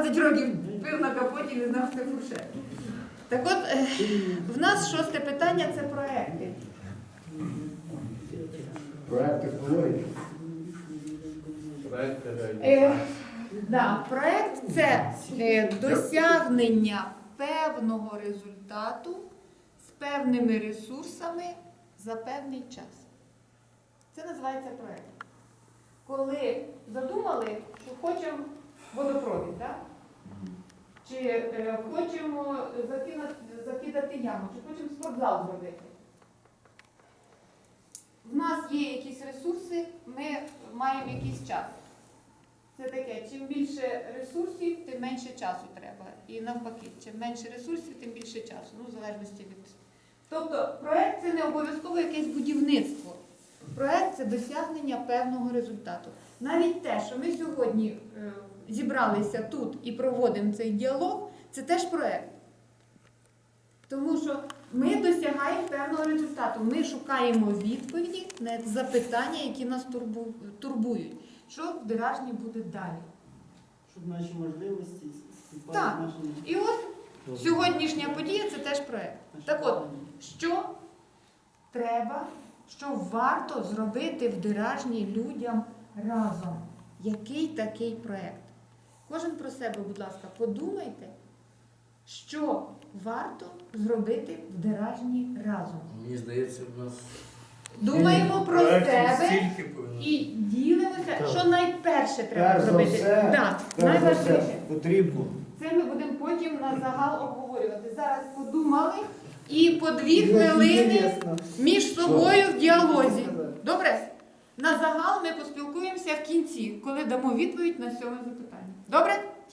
20 років пив на капоті і не знав, це фуршет. Так от, е, в нас шосте питання це проекти. Проект технології. Проект Е, да, проект це е, досягнення певного результату з певними ресурсами за певний час. Це називається проект. Коли задумали, що хочемо водопровід? Е, хочемо закинути, закидати яму, чи хочемо спортзал зробити. В нас є якісь ресурси, ми маємо якийсь час. Це таке, чим більше ресурсів, тим менше часу треба. І навпаки, чим менше ресурсів, тим більше часу. Ну, в залежності від. Тобто, проект це не обов'язково якесь будівництво. Проект це досягнення певного результату. Навіть те, що ми сьогодні е, зібралися тут і проводимо цей діалог, це теж проект. Тому що ми досягаємо певного результату. Ми шукаємо відповіді на запитання, які нас турбують. Що в Деражні буде далі? Щоб наші можливості Так. співпали з нашими І от сьогоднішня подія це теж проект. Так от, що треба, що варто зробити в Деражні людям разом? Який такий проект? Кожен про себе, будь ласка, подумайте, що варто зробити в Деражні разом. Мені здається, в нас Думаємо про себе і ділимося, Так. що найперше треба Перш зробити. все, Да, Перш за все, найважливіше. потрібно. Це ми будемо потім на загал обговорювати. Зараз подумали і по дві Дуже хвилини між собою в діалозі. Добре? На загал ми поспілкуємося в кінці, коли дамо відповідь на сьоме запитання. Добре?